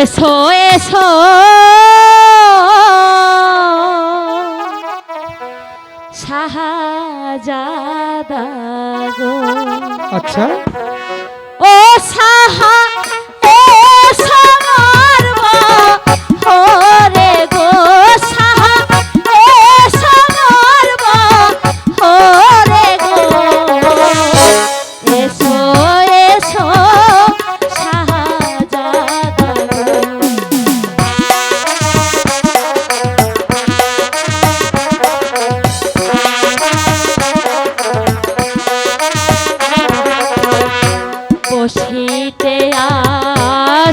এসো এসো। শাহজাদা গো। আচ্ছা। ও সাহা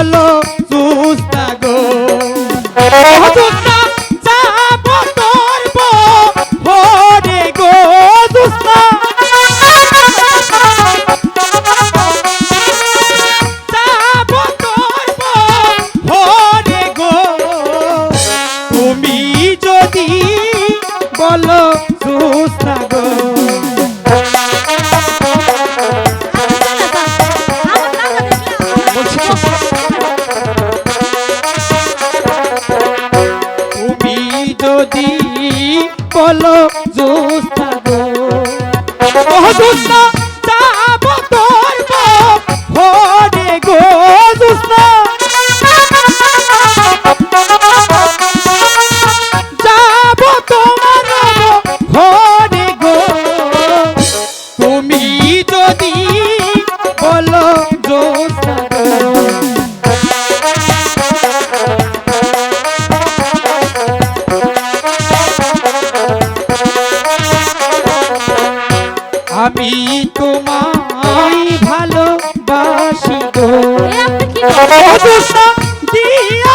হলো সুস্তা গো হলো জুস্তা গো ও জুস্তা যাব তোর হরে গো। তুমি যদি আমি তোমায় ভালোবাসি গো। দিয়া